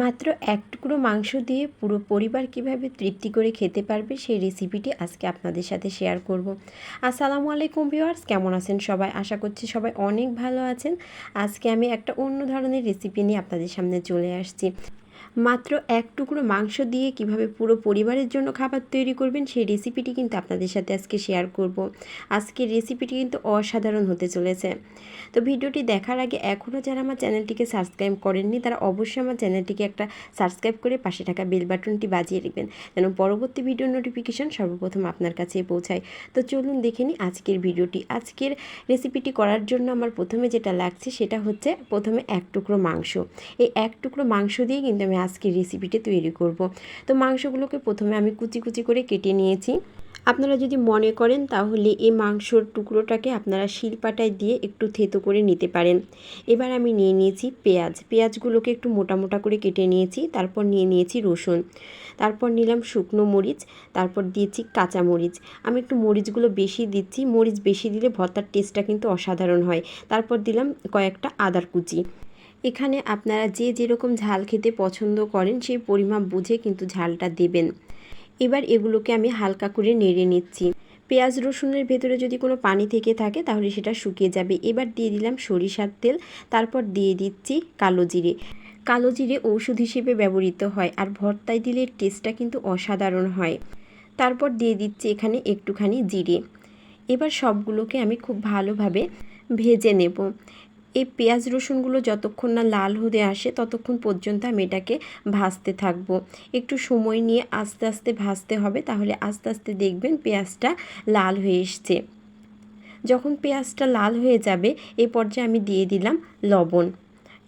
মাত্র এক টুকরো মাংস দিয়ে পুরো পরিবার কীভাবে তৃপ্তি করে খেতে পারবে সেই রেসিপিটি আজকে আপনাদের সাথে শেয়ার করব। আসসালামু আলাইকুম ভিউয়ার্স কেমন আছেন সবাই? আশা করছি সবাই অনেক ভালো আছেন। আজকে আমি একটা অন্য ধরনের রেসিপি নিয়ে আপনাদের সামনে চলে আসছি। মাত্র এক টুকরো মাংস দিয়ে কীভাবে পুরো পরিবারের জন্য খাবার তৈরি করবেন সেই রেসিপিটি কিন্তু আপনাদের সাথে আজকে শেয়ার করব। আজকের রেসিপিটি কিন্তু অসাধারণ হতে চলেছে। তো ভিডিওটি দেখার আগে এখনও যারা আমার চ্যানেলটিকে সাবস্ক্রাইব করেননি, তারা অবশ্যই আমার চ্যানেলটিকে একটা সাবস্ক্রাইব করে পাশে থাকা বেল বাটনটি বাজিয়ে রাখবেন যেন পরবর্তী ভিডিও নোটিফিকেশন সর্বপ্রথম আপনার কাছে পৌঁছায়। তো চলুন দেখে নিই আজকের ভিডিওটি আজকের রেসিপিটি করার জন্য আমার প্রথমে যেটা লাগছে, সেটা হচ্ছে প্রথমে এক টুকরো মাংস। এই এক টুকরো মাংস দিয়ে কিন্তু আমি আজকের রেসিপিটি তৈরি করব। তো মাংসগুলোকে প্রথমে আমি কুচি কুচি করে কেটে নিয়েছি। আপনারা যদি মনে করেন তাহলে এই মাংসর টুকরোটাকে আপনারা শিলপাটায় দিয়ে একটু থেতো করে নিতে পারেন। এবার আমি নিয়ে নিয়েছি পেঁয়াজ। পেঁয়াজগুলোকে একটু মোটা মোটা করে কেটে নিয়েছি, তারপর নিয়ে নিয়েছি রসুন। তারপর নিলাম শুকনো মরিচ, তারপর দিয়েছি কাঁচা মরিচ। আমি একটু মরিচগুলো বেশি দিচ্ছি, মরিচ বেশি দিলে ভর্তার টেস্টটা কিন্তু অসাধারণ হয়। তারপর দিলাম কয়েকটা আদার কুচি। এখানে আপনারা যে যেরকম ঝাল খেতে পছন্দ করেন, সেই পরিমাপ বুঝে কিন্তু ঝালটা দেবেন। এবার এগুলোকে আমি হালকা করে নেড়ে নিচ্ছি। পেঁয়াজ রসুনের ভেতরে যদি কোনো পানি থেকে থাকে, তাহলে সেটা শুকিয়ে যাবে। এবার দিয়ে দিলাম সরিষার তেল, তারপর দিয়ে দিচ্ছি কালো জিরে। কালো জিরে ঔষধ হিসেবে ব্যবহৃত হয়, আর ভর্তায় দিলে টেস্টটা কিন্তু অসাধারণ হয়। তারপর দিয়ে দিচ্ছি এখানে একটুখানি জিরে। এবার সবগুলোকে আমি খুব ভালোভাবে ভেজে নেব। এই পেঁয়াজ রসুনগুলো যতক্ষণ না লাল হতে আসে, ততক্ষণ পর্যন্ত আমি এটাকে ভাজতে থাকব। একটু সময় নিয়ে আস্তে আস্তে ভাজতে হবে, তাহলে আস্তে আস্তে দেখবেন পেঁয়াজটা লাল হয়ে এসছে। যখন পেঁয়াজটা লাল হয়ে যাবে এই পর্যায়ে আমি দিয়ে দিলাম লবণ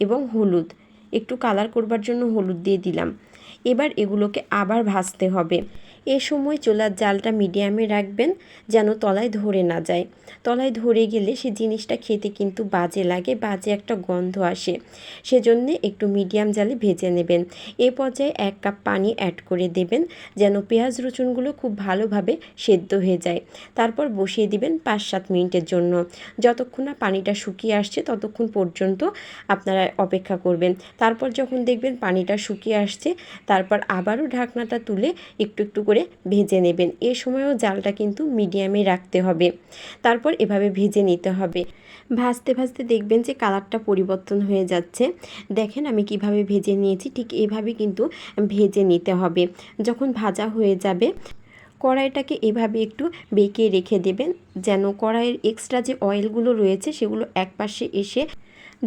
এবং হলুদ। একটু কালার করবার জন্য হলুদ দিয়ে দিলাম। এবার এগুলোকে আবার ভাজতে হবে। এ সময় চুলার জালটা মিডিয়ামে রাখবেন যেন তলায় ধরে না যায়। তলায় ধরে গেলে সে জিনিসটা খেতে কিন্তু বাজে লাগে, বাজে একটা গন্ধ আসে। সেজন্য একটু মিডিয়াম জালে ভেজে নেবেন। এ পর্যায়ে এক কাপ পানি অ্যাড করে দেবেন যেন পেঁয়াজ রসুনগুলো খুব ভালোভাবে সেদ্ধ হয়ে যায়। তারপর বসিয়ে দিবেন পাঁচ সাত মিনিটের জন্য। যতক্ষণ না পানিটা শুকিয়ে আসছে ততক্ষণ পর্যন্ত আপনারা অপেক্ষা করবেন। তারপর যখন দেখবেন পানিটা শুকিয়ে আসছে, তারপর আবারও ঢাকনাটা তুলে একটু একটু করে ভেজে নেবেন। এ সময়ও জালটা কিন্তু মিডিয়ামে রাখতে হবে। তারপর এভাবে ভেজে নিতে হবে। ভাজতে ভাজতে দেখবেন যে কালারটা পরিবর্তন হয়ে যাচ্ছে। দেখেন আমি কীভাবে ভেজে নিয়েছি, ঠিক এভাবে কিন্তু ভেজে নিতে হবে। যখন ভাজা হয়ে যাবে, কড়াইটাকে এভাবে একটু বেঁকে রেখে দেবেন। যেন কড়াইয়ের এক্সট্রা যে অয়েলগুলো রয়েছে, সেগুলো এক পাশে এসে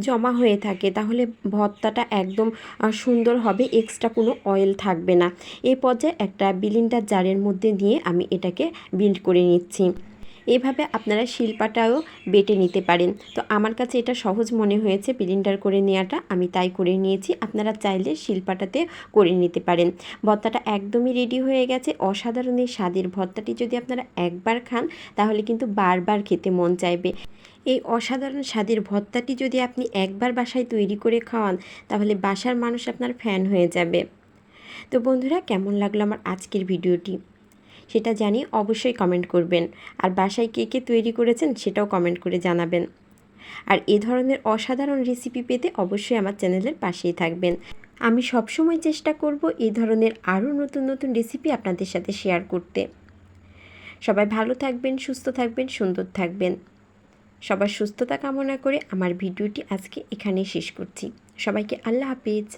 জমা হয়ে থাকে, তাহলে ভর্তাটা একদম সুন্দর হবে এক্সট্রা কোনো অয়েল থাকবে না। এই পর্যায়ে একটা বিলিন্ডার জারের মধ্যে দিয়ে আমি এটাকে বিল্ড করে নিচ্ছি। এভাবে আপনারা শিল্পাটাও বেটে নিতে পারেন। তো আমার কাছে এটা সহজ মনে হয়েছে বিলিন্ডার করে নেওয়াটা আমি তাই করে নিয়েছি। আপনারা চাইলে শিল্পাটাতে করে নিতে পারেন। ভর্তাটা একদমই রেডি হয়ে গেছে। অসাধারণ এই স্বাদের ভর্তাটি যদি আপনারা একবার খান, তাহলে কিন্তু বারবার খেতে মন চাইবে। এই অসাধারণ স্বাদের ভর্তাটি যদি আপনি একবার বাসায় তৈরি করে খাওয়ান, তাহলে বাসার মানুষ আপনার ফ্যান হয়ে যাবে। তো বন্ধুরা, কেমন লাগল আমার আজকের ভিডিওটি? সেটা জানিয়ে অবশ্যই কমেন্ট করবেন। আর বাসায় কে কে তৈরি করেছেন সেটাও কমেন্ট করে জানাবেন। আর এ ধরনের অসাধারণ রেসিপি পেতে অবশ্যই আমার চ্যানেলের পাশেই থাকবেন। আমি সবসময় চেষ্টা করব এই ধরনের আরও নতুন নতুন রেসিপি আপনাদের সাথে শেয়ার করতে। সবাই ভালো থাকবেন, সুস্থ থাকবেন, সুন্দর থাকবেন। সবার সুস্থতা কামনা করে আমার ভিডিওটি আজকে এখানেই শেষ করছি। সবাইকে আল্লাহ হাফিজ।